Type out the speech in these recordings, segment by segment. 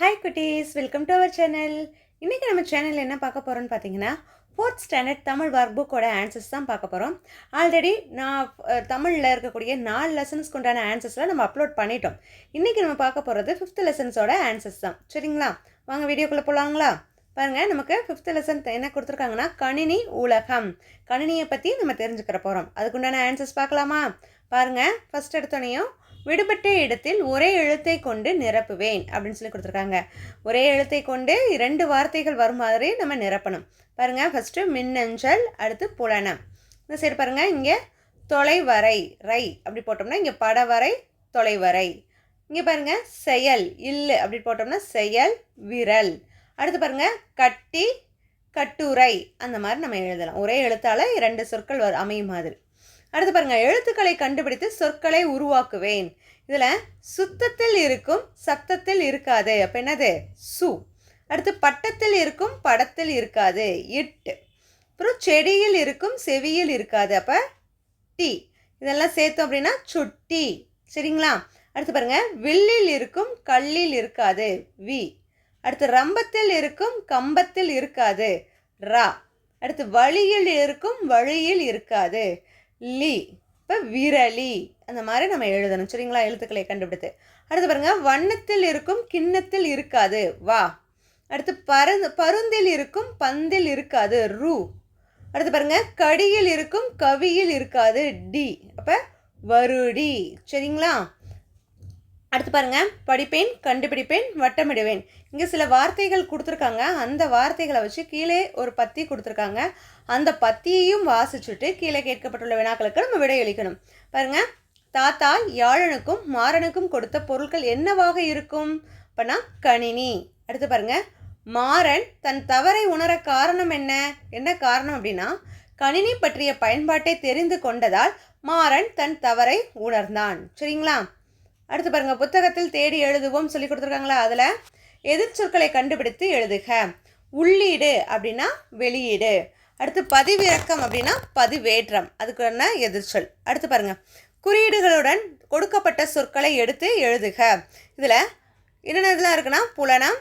Hi குட்டீஸ். Welcome to our channel இன்றைக்கி நம்ம சேனலில் என்ன பார்க்க போகிறோம்னு பார்த்தீங்கன்னா ஃபோர்த் ஸ்டாண்டர்ட் தமிழ் ஒர்க் புக்கோட ஆன்சர்ஸ் தான் பார்க்க போகிறோம் ஆல்ரெடி நான் தமிழில் இருக்கக்கூடிய நாலு லெசன்ஸ்க்கு உண்டான ஆன்சர்ஸ்லாம் நம்ம அப்லோட் பண்ணிட்டோம். இன்றைக்கி நம்ம பார்க்க போகிறது ஃபிஃப்த் லெசன்ஸோட ஆன்சர்ஸ் தான். சரிங்களா? வாங்க வீடியோக்குள்ளே போகலாங்களா பாருங்கள் நமக்கு ஃபிஃப்த் லெசன் என்ன கொடுத்துருக்காங்கன்னா கணினி உலகம். கணினியை பற்றி நம்ம தெரிஞ்சுக்கிற போகிறோம் அதுக்குண்டான ஆன்சர்ஸ் பார்க்கலாமா? பாருங்கள் ஃபஸ்ட் எடுத்தோனையும் விடுபட்ட இடத்தில் ஒரே எழுத்தை கொண்டு நிரப்புவேன் அப்படின்னு சொல்லி கொடுத்துருக்காங்க. ஒரே எழுத்தை கொண்டு இரண்டு வார்த்தைகள் வரும் மாதிரி நம்ம நிரப்பணும். பாருங்கள் ஃபஸ்ட்டு மின்னஞ்சல் அடுத்து புலனம். இந்த சைடு பாருங்கள் இங்கே தொலைவரை ரை அப்படி போட்டோம்னா இங்கே படவரை தொலைவரை. இங்கே பாருங்கள் செயல் இல்லை அப்படி போட்டோம்னா செயல் விரல். அடுத்து பாருங்கள் கட்டி கட்டுரை அந்த மாதிரி நம்ம எழுதலாம். ஒரே எழுத்தால் இரண்டு சொற்கள் வரும் அமையும் மாதிரி. அடுத்து பாருங்க எழுத்துக்களை கண்டுபிடித்து சொற்களை உருவாக்குவேன். இதில் சுத்தத்தில் இருக்கும் சத்தத்தில் இருக்காது. அப்போ என்னது? சு. அடுத்து பட்டத்தில் இருக்கும் படத்தில் இருக்காது. இட் அப்புறம் செடியில் இருக்கும் செவியில் இருக்காது. அப்போ டி. இதெல்லாம் சேர்த்தோம் அப்படின்னா சுட்டி. சரிங்களா? அடுத்து பாருங்க வில்லில் இருக்கும் கல்லில் இருக்காது. வி. அடுத்து ரம்பத்தில் இருக்கும் கம்பத்தில் இருக்காது. ரா. அடுத்து வழியில் இருக்கும் வழியில் இருக்காது. லி. இப்போ விரலி. அந்த மாதிரி நம்ம எழுதணும். சரிங்களா? எழுத்துக்களை கண்டுபிடித்து. அடுத்து பாருங்கள் வண்ணத்தில் இருக்கும் கிண்ணத்தில் இருக்காது. வா. அடுத்து பருந்து பருந்தில் இருக்கும் பந்தில் இருக்காது. ரூ. அடுத்து பாருங்க. கடியில் இருக்கும் கவியில் இருக்காது. டி. அப்போ வருடி. சரிங்களா? அடுத்து பாருங்க. படிப்பேன் கண்டுபிடிப்பேன் வட்டமிடுவேன். இங்கே சில வார்த்தைகள் கொடுத்துருக்காங்க. அந்த வார்த்தைகளை வச்சு கீழே ஒரு பத்தி கொடுத்துருக்காங்க. அந்த பத்தியையும் வாசிச்சுட்டு கீழே கேட்கப்பட்டுள்ள வினாக்களுக்கு நம்ம விடையளிக்கணும் பாருங்க. தாத்தா யாழனுக்கும் மாறனுக்கும் கொடுத்த பொருட்கள் என்னவாக இருக்கும்? அப்படின்னா கணினி. அடுத்து பாருங்க. மாறன் தன் தவறை உணர காரணம் என்ன? என்ன காரணம் அப்படின்னா கணினி பற்றிய பயன்பாட்டை தெரிந்து கொண்டதால் மாறன் தன் தவறை உணர்ந்தான். சரிங்களா? அடுத்து பாருங்கள் புத்தகத்தில் தேடி எழுதுவோம் சொல்லி கொடுத்துருக்காங்களா அதில்? எதிர்ச்சொற்களை கண்டுபிடித்து எழுதுக. உள்ளீடு அப்படின்னா வெளியீடு. அடுத்து பதிவிறக்கம் அப்படின்னா பதிவேற்றம். அதுக்கான எதிர்ச்சொல் அடுத்து பாருங்கள் குறியீடுகளுடன் கொடுக்கப்பட்ட சொற்களை எடுத்து எழுதுக. இதில் என்னென்ன இதெல்லாம் இருக்குன்னா புலனம்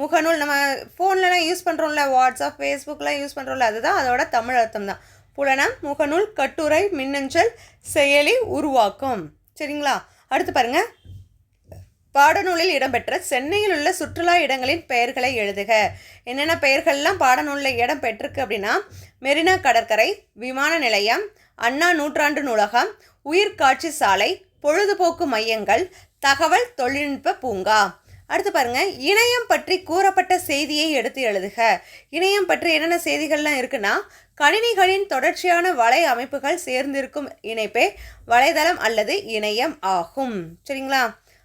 முகநூல் நம்ம ஃபோன்லலாம் யூஸ் பண்ணுறோம்ல வாட்ஸ்அப் ஃபேஸ்புக்கெலாம் யூஸ் பண்ணுறோம்ல அதுதான் அதோட தமிழ் அர்த்தம் தான். புலனம் முகநூல் கட்டுரை மின்னஞ்சல் செயலி உருவாக்கும். சரிங்களா? அடுத்து பாருங்க. பாடநூலில் இடம்பெற்ற சென்னையில் உள்ள சுற்றுலா இடங்களின் பெயர்களை எழுதுக. என்னென்ன பெயர்கள்லாம் பாடநூலில் இடம் பெற்றிருக்கு அப்படின்னா மெரினா கடற்கரை விமான நிலையம் அண்ணா நூற்றாண்டு நூலகம் உயிர்காட்சி சாலை பொழுதுபோக்கு மையங்கள் தகவல் தொழில்நுட்ப பூங்கா. அடுத்து பாருங்க இணையம் பற்றி கூறப்பட்ட செய்தியை எடுத்து எழுதுக. இணையம் பற்றி என்னென்ன செய்திகள்லாம் இருக்குன்னா கணினிகளின் தொடர்ச்சியான வலை அமைப்புகள் சேர்ந்திருக்கும் இணைப்பே வலைதளம் அல்லது இணையம் ஆகும். சரிங்களா?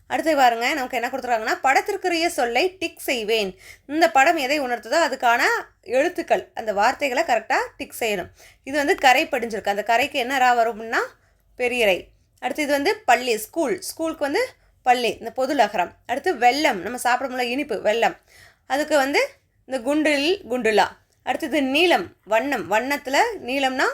அடுத்து பாருங்க நமக்கு என்ன கொடுத்துருக்காங்கன்னா படத்திற்குரிய சொல்லை டிக் செய்வேன். இந்த படம் எதை உணர்த்துதோ அதுக்கான எழுத்துக்கள் அந்த வார்த்தைகளை கரெக்டாக டிக் செய்யணும். இது வந்து கரை படிஞ்சிருக்கு. அந்த கரைக்கு என்ன ரா வரும்னா பெரியரை அடுத்து இது வந்து பள்ளி ஸ்கூல். ஸ்கூலுக்கு வந்து பள்ளி இந்த பொது லகரம் அடுத்து வெள்ளம் நம்ம சாப்பிடும்போது இனிப்பு வெள்ளம். அதுக்கு வந்து இந்த குண்டில் குண்டுலா. அடுத்தது நீளம் வண்ணம். வண்ணத்தில் நீளம்னா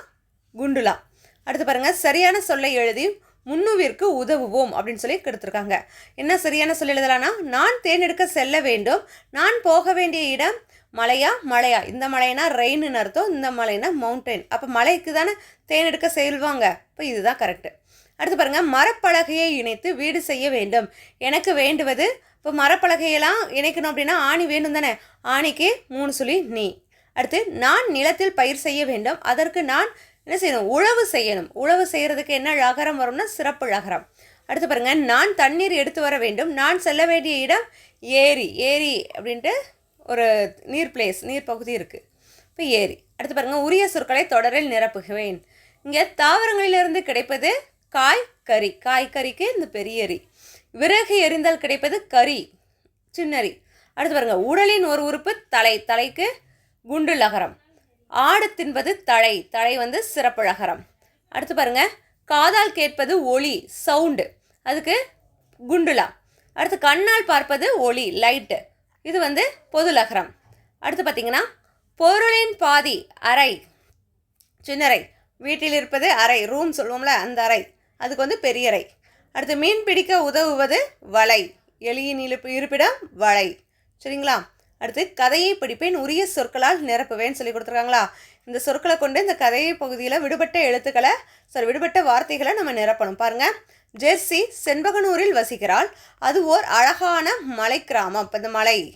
குண்டுலா. அடுத்து பாருங்கள் சரியான சொல்லை எழுதி முன்னுவிற்கு உதவுவோம் அப்படின்னு சொல்லி கொடுத்துருக்காங்க. என்ன சரியான சொல்லி எழுதலாம்னா நான் தேர்ந்தெடுக்க செல்ல வேண்டும். நான் போக வேண்டிய இடம் மலையா? மலையா. இந்த மலைனா ரெயின்னு அர்த்தம். இந்த மலைனா மவுண்டைன் அப்போ மலைக்கு தானே தேர்ந்தெடுக்க செல்வாங்க? இப்போ இதுதான் கரெக்டு அடுத்து பாருங்கள் மரப்பலகையை இணைத்து வீடு செய்ய வேண்டும். எனக்கு வேண்டுவது இப்போ மரப்பலகையெல்லாம் இணைக்கணும் அப்படின்னா ஆணி வேணும் தானே? ஆணிக்கு மூணு சொல்லி நீ. அடுத்து நான் நிலத்தில் பயிர் செய்ய வேண்டும். அதற்கு நான் என்ன செய்யணும்? உழவு செய்யணும். உழவு செய்கிறதுக்கு என்ன ழகரம் வரும்னா சிறப்பு ழகரம் அடுத்து பாருங்க நான் தண்ணீர் எடுத்து வர வேண்டும். நான் செல்ல வேண்டிய இடம் ஏரி. ஏரி அப்படின்ட்டு ஒரு நீர் பிளேஸ் நீர் பகுதி இருக்குது இப்போ ஏரி. அடுத்து பாருங்கள் உரிய சொற்களை தொடரில் நிரப்புகுவேன் இங்கே தாவரங்களிலிருந்து கிடைப்பது காய் கறி. காய்கறிக்கு இந்த பெரிய எரி. விறகு எரிந்தால் கிடைப்பது கறி சின்னரி. அடுத்து பாருங்க உடலின் ஒரு உறுப்பு தலை. தலைக்கு குண்டு லகரம். ஆடு தின்பது தழை தழை வந்து சிறப்பு லகரம். அடுத்து பாருங்க காதால் கேட்பது ஒளி சவுண்டு. அதுக்கு குண்டுலா. அடுத்து கண்ணால் பார்ப்பது ஒளி லைட்டு. இது வந்து பொது லகரம். அடுத்து பார்த்தீங்கன்னா பொருளின் பாதி அறை சின்னறை. வீட்டில் இருப்பது அறை ரூம் சொல்லுவோம்ல அந்த அறை. அதுக்கு வந்து பெரியறை அடுத்து மீன் பிடிக்க உதவுவது வலை எலியின் இழுப்பு இருப்பிடம் வலை. சரிங்களா? அடுத்து கதையை படிப்பேன் உரிய சொற்களால் நிரப்புவேன்னு சொல்லி கொடுத்துருக்காங்களா? இந்த சொற்களை கொண்டு இந்த கதையை பகுதியில் விடுபட்ட எழுத்துக்களை சாரி விடுபட்ட வார்த்தைகளை நம்ம நிரப்பணும். பாருங்கள் ஜெர்சி செண்பகனூரில் வசிக்கிறாள். அது ஓர் அழகான மலை கிராமம். இப்போ இந்த மலை.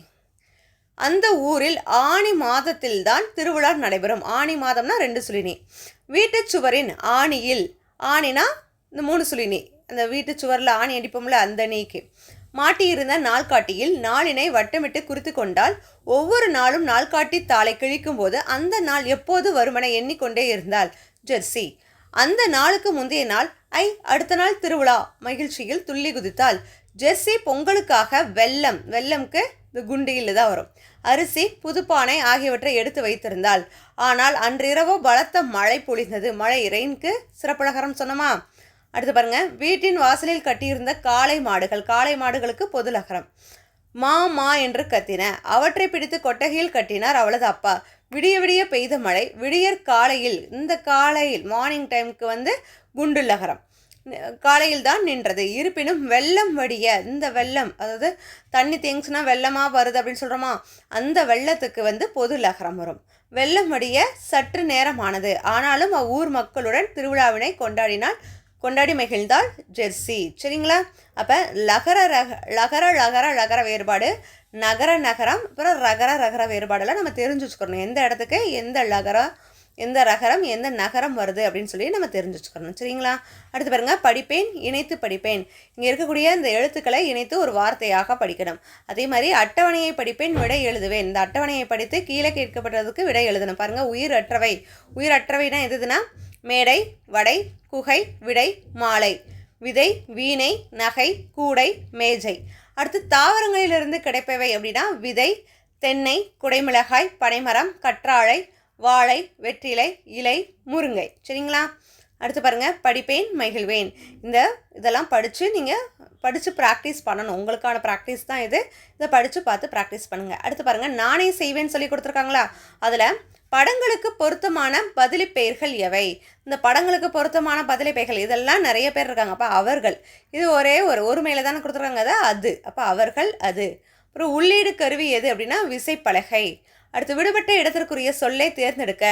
அந்த ஊரில் ஆணி மாதத்தில்தான் திருவிழா நடைபெறும். ஆணி மாதம்னா ரெண்டு சுழினி. வீட்டுச் சுவரின் ஆணியில் ஆணினா இந்த மூணு சுழினி. அந்த வீட்டுச் சுவரில் ஆணி அடிப்போம்ல அந்த நீக்கு மாட்டியிருந்த நாள்காட்டியில் நாளினை வட்டமிட்டு குறித்து கொண்டால் ஒவ்வொரு நாளும் நாள்காட்டி தாளை கிழிக்கும் போது அந்த நாள் எப்போது வருமென எண்ணிக்கொண்டே இருந்தாள் ஜெர்சி. அந்த நாளுக்கு முந்தைய நாள் ஐ அடுத்த நாள் திருவிழா மகிழ்ச்சியில் துள்ளி குதித்தாள். ஜெர்சி பொங்கலுக்காக வெள்ளம் வெல்லம்க்கு இந்த குண்டியில் தான் வரும். அரிசி புதுப்பானை ஆகியவற்றை எடுத்து வைத்திருந்தாள். ஆனால் அன்றிரவோ பலத்த மழை பொழிந்தது. மழை ரெயின்க்கு சிறப்புலகரம் சொன்னோமா? அடுத்து பாருங்க. வீட்டின் வாசலில் கட்டியிருந்த காளை மாடுகள் காளை மாடுகளுக்கு பொதுலகரம் மா மா என்று கத்தின. அவற்றை பிடித்து கொட்டகையில் கட்டினார் அவளது அப்பா. விடிய விடிய பெய்த மழை விடியற் காலையில் இந்த காலையில் மார்னிங் டைமுக்கு வந்து குண்டு லகரம் காலையில் தான் நின்றது. இருப்பினும் வெள்ளம் வடிய இந்த வெள்ளம் அதாவது தண்ணி தேங்குச்சுன்னா வெள்ளமாக வருது அப்படின்னு சொல்கிறோமா அந்த வெள்ளத்துக்கு வந்து பொது லகரம் வரும். வெள்ளம் வடிய சற்று நேரமானது. ஆனாலும் அவ்வூர் மக்களுடன் திருவிழாவினை கொண்டாடினால் கொண்டாடி மகிழ்ந்தால் ஜெர்சி. சரிங்களா? அப்போ லகர ரக லகர லகர லகர வேறுபாடு நகர நகரம் அப்புறம் ரகர ரகர வேறுபாடெல்லாம் நம்ம தெரிஞ்சு வச்சுக்கணும் எந்த இடத்துக்கு எந்த லகரம் எந்த ரகரம் எந்த நகரம் வருது அப்படின்னு சொல்லி நம்ம தெரிஞ்சு வச்சுக்கணும் சரிங்களா? அடுத்து பாருங்கள் படிப்பேன் இணைத்து படிப்பேன். இங்கே இருக்கக்கூடிய இந்த எழுத்துக்களை இணைத்து ஒரு வார்த்தையாக படிக்கணும். அதே மாதிரி அட்டவணையை படிப்பேன் விடை எழுதுவேன். இந்த அட்டவணையை படித்து கீழே கேட்கப்பட்டதுக்கு விடை எழுதணும். பாருங்கள் உயிர் அற்றவை உயிர் அற்றவைனா எதுனா? மேடை வடை குகை விடை மாலை. விதை வீணை நகை கூடை மேஜை. அடுத்து தாவரங்களிலிருந்து கிடைப்பவை அப்படின்னா விதை தென்னை குடைமிளகாய் பனைமரம் கற்றாழை வாழை வெற்றிலை இலை முருங்கை. சரிங்களா? அடுத்து பாருங்கள் படிப்பேன் மகிழ்வேன். இந்த இதெல்லாம் படித்து நீங்கள் படித்து ப்ராக்டிஸ் பண்ணணும். உங்களுக்கான ப்ராக்டிஸ் தான் இது. இதை படித்து பார்த்து ப்ராக்டிஸ் பண்ணுங்கள் அடுத்து பாருங்கள் நானே செய்வேன்னு சொல்லி கொடுத்துருக்காங்களா? அதில் படங்களுக்கு பொருத்தமான பதிலி பெயர்கள் எவை? இந்த படங்களுக்கு பொருத்தமான பதிலி பெயர்கள் இதெல்லாம் நிறைய பேர் இருக்காங்க. அப்போ அவர்கள் இது ஒரே ஒரு ஒருமையில் தானே கொடுத்துருக்காங்க அதை அது. அப்போ அவர்கள் அது. அப்புறம் உள்ளீடு கருவி எது அப்படின்னா விசைப்பலகை. அடுத்து விடுபட்ட இடத்திற்குரிய சொல்லை தேர்ந்தெடுக்க.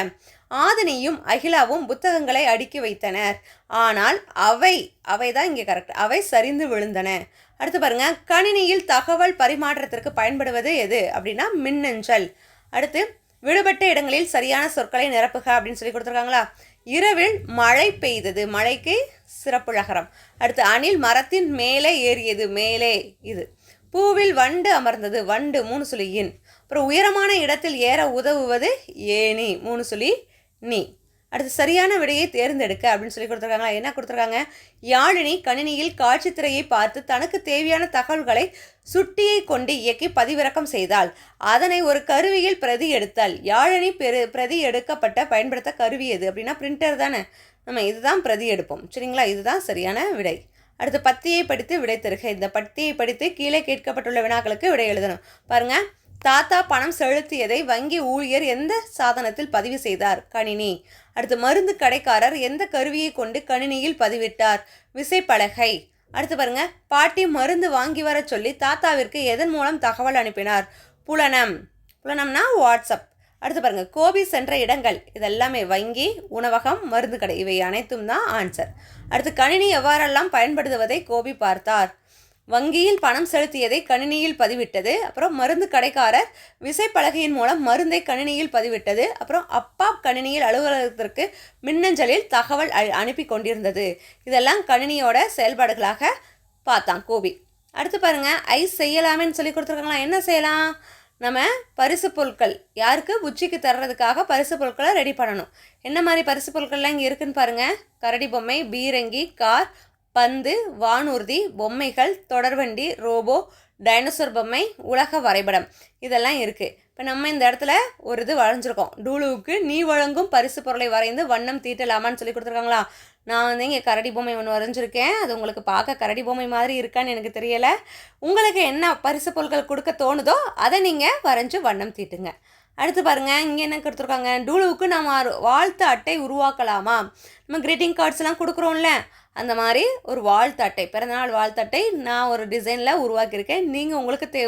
ஆதினியும் அகிலாவும் புத்தகங்களை அடுக்கி வைத்தனர். ஆனால் அவை அவை தான் இங்கே கரெக்ட் அவை சரிந்து விழுந்தன. அடுத்து பாருங்க கணினியில் தகவல் பரிமாற்றத்திற்கு பயன்படுவது எது அப்படின்னா மின்னஞ்சல். அடுத்து விடுபட்ட இடங்களில் சரியான சொற்களை நிரப்புக அப்படின்னு சொல்லி கொடுத்துருக்காங்களா? இரவில் மழை பெய்தது. மழைக்கு சிறப்புழகரம் அடுத்து அணில் மரத்தின் மேலே ஏறியது. மேலே இது. பூவில் வண்டு அமர்ந்தது. வண்டு மூணு சொல்லி இன். அப்புறம் உயரமான இடத்தில் ஏற உதவுவது ஏனி மூணு சொல்லி நீ. அடுத்து சரியான விடையை தேர்ந்தெடுக்க அப்படின்னு சொல்லி கொடுத்துருக்காங்களா? என்ன கொடுத்துருக்காங்க? யாழினி கணினியில் காட்சி திரையை பார்த்து தனக்கு தேவையான தகவல்களை சுட்டியை கொண்டு இயக்கி பதிவிறக்கம் செய்தால் அதனை ஒரு கருவியில் பிரதி எடுத்தால் யாழினி பெரு பிரதி எடுக்கப்பட்ட பயன்படுத்த கருவி எது? அப்படின்னா பிரிண்டர் தானே. நம்ம இதுதான் பிரதி எடுப்போம். சரிங்களா? இதுதான் சரியான விடை. அடுத்து பத்தியை படித்து விடை தருக. இந்த பத்தியை படித்து கீழே கேட்கப்பட்டுள்ள வினாக்களுக்கு விடை எழுதணும். பாருங்கள் தாத்தா பணம் செலுத்தியதை வங்கி ஊழியர் எந்த சாதனத்தில் பதிவு செய்தார்? கணினி. அடுத்து மருந்து கடைக்காரர் எந்த கருவியை கொண்டு கணினியில் பதிவிட்டார்? விசைப்பலகை. அடுத்து பாருங்க பாட்டி மருந்து வாங்கி வர சொல்லி தாத்தாவிற்கு எதன் மூலம் தகவல் அனுப்பினார்? புலனம். புலனம்னா வாட்ஸ்அப். அடுத்து பாருங்க கோபி சென்ற இடங்கள். இதெல்லாமே வங்கி உணவகம் மருந்து கடை இவை அனைத்தும் தான் ஆன்சர். அடுத்து கணினி எவ்வாறெல்லாம் பயன்படுத்துவதை கோபி பார்த்தார்? வங்கியில் பணம் செலுத்தியதை கணினியில் பதிவிட்டது. அப்புறம் மருந்து கடைக்காரர் விசைப்பலகையின் மூலம் மருந்தை கணினியில் பதிவிட்டது. அப்புறம் அப்பா கணினியில் அலுவலகத்திற்கு மின்னஞ்சலில் தகவல் அனுப்பி கொண்டிருந்தது. இதெல்லாம் கணினியோட செயல்பாடுகளாக பார்த்தான் கோபி. அடுத்து பாருங்க ஐஸ் செய்யலாமேன்னு சொல்லி கொடுத்துருக்காங்களா? என்ன செய்யலாம்? நம்ம பரிசு பொருட்கள் யாருக்கு உச்சிக்கு தர்றதுக்காக பரிசு பொருட்களை ரெடி பண்ணணும். என்ன மாதிரி பரிசு பொருட்கள்லாம் இங்கே இருக்குன்னு பாருங்கள் கரடி பொம்மை பீரங்கி கார் பந்து வானூர்தி பொம்மைகள் தொடர்வண்டி ரோபோ டைனோசர் பொம்மை உலக வரைபடம். இதெல்லாம் இருக்குது இப்போ நம்ம இந்த இடத்துல ஒரு இது வரைஞ்சிருக்கோம். டூலுவுக்கு நீ வழங்கும் பரிசு பொருளை வரைந்து வண்ணம் தீட்டலாமான்னு சொல்லி கொடுத்துருக்காங்களா? நான் வந்து இங்கே கரடி பொம்மை ஒன்று வரைஞ்சிருக்கேன். அது உங்களுக்கு பார்க்க கரடி பொம்மை மாதிரி இருக்கான்னு எனக்கு தெரியலை. உங்களுக்கு என்ன பரிசு பொருட்கள் கொடுக்க தோணுதோ அதை நீங்கள் வரைஞ்சி வண்ணம் தீட்டுங்க. அடுத்து பாருங்கள் இங்கே என்ன கொடுத்துருக்காங்க? டூலுவுக்கு நம்ம வாழ்த்து அட்டை உருவாக்கலாமா? நம்ம கிரீட்டிங் கார்ட்ஸ்லாம் கொடுக்குறோம்ல. அந்த மாதிரி ஒரு வாழ்த்தட்டை பிறந்தநாள் வாழ்த்தட்டை நான் ஒரு டிசைனில் உருவாக்கியிருக்கேன். நீங்கள் உங்களுக்கு தே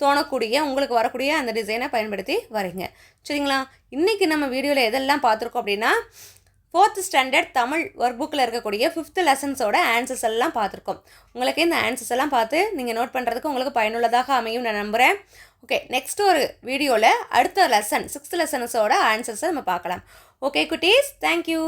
தோணக்கூடிய உங்களுக்கு வரக்கூடிய அந்த டிசைனை பயன்படுத்தி வரீங்க. சரிங்களா? இன்றைக்கி நம்ம வீடியோவில் எதெல்லாம் பார்த்துருக்கோம் அப்படின்னா ஃபோர்த் ஸ்டாண்டர்ட் தமிழ் ஒர்க் புக்கில் இருக்கக்கூடிய ஃபிஃப்த் லெசன்ஸோட ஆன்சர்ஸ் எல்லாம் பார்த்துருக்கோம். உங்களுக்கு இந்த ஆன்சர்ஸ் எல்லாம் பார்த்து நீங்கள் நோட் பண்ணுறதுக்கு உங்களுக்கு பயனுள்ளதாக அமையும் நான் நம்புகிறேன் ஓகே நெக்ஸ்ட் ஒரு வீடியோவில் அடுத்த லெசன் சிக்ஸ்த் லெசன்ஸோட ஆன்சர்ஸை நம்ம பார்க்கலாம். ஓகே குட்டீஸ் தேங்க்யூ